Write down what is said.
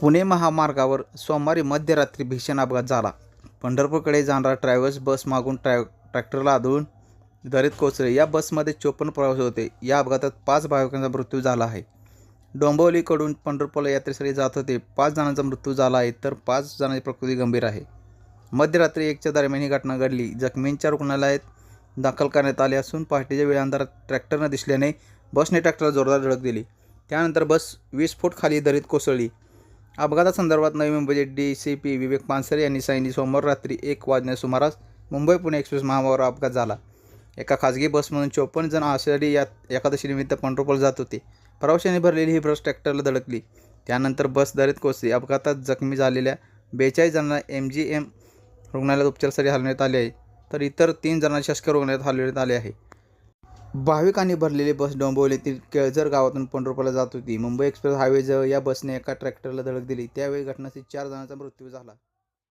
पुणे महामार्गावर सोमवारी मध्यरात्री भीषण अपघात झाला. पंढरपूरकडे जाणारा ट्रॅव्हल्स बस मागून ट्रॅ ट्रॅक्टरला आदळून दरीत कोसळे या बसमध्ये चोपन्न प्रवासी होते. या अपघातात पाच भाविकांचा मृत्यू झाला आहे. डोंबिवलीकडून पंढरपूरला यात्रेसाठी जात होते. पाच जणांचा मृत्यू झाला आहे तर पाच जणांची प्रकृती गंभीर आहे. मध्यरात्री एकच्या दरम्यान ही घटना घडली. जखमींच्या रुग्णालयात दाखल करण्यात आले असून पहाटेच्या वेळी अंधारात दिसल्याने बसने ट्रॅक्टरला जोरदार धडक दिली. त्यानंतर बस वीस फूट खाली दरीत कोसळली. अपघातासंदर्भात नवी मुंबईचे D C P Vivek Pansare यांनी सांगितले सोमवार रात्री एक वाजण्या सुमारास मुंबई पुणे एक्सप्रेस महामार्गावर अपघात झाला. एका खाजगी बसमधून चोपन्न जण आषाढी या एकादशीनिमित्त पंढरपूर जात होते. प्रवाशांनी भरलेली ही बस ट्रॅक्टरला धडकली. त्यानंतर बस दरीत कोसली अपघातात जखमी झालेल्या बेचाळीस जणांना एम जी एम रुग्णालयात उपचारासाठी हलवण्यात आले आहे तर इतर तीन जणांना शस्कर रुग्णालयात हलवण्यात आले आहे. भाविकांनी भरलेली बस डोंबिवलीतील केळझर गावातून पंढरपूरला जात होती. मुंबई एक्सप्रेस हायवेजवळ या बसने एका ट्रॅक्टरला धडक दिली. त्यावेळी घटनास्थळी चार जणांचा मृत्यू झाला.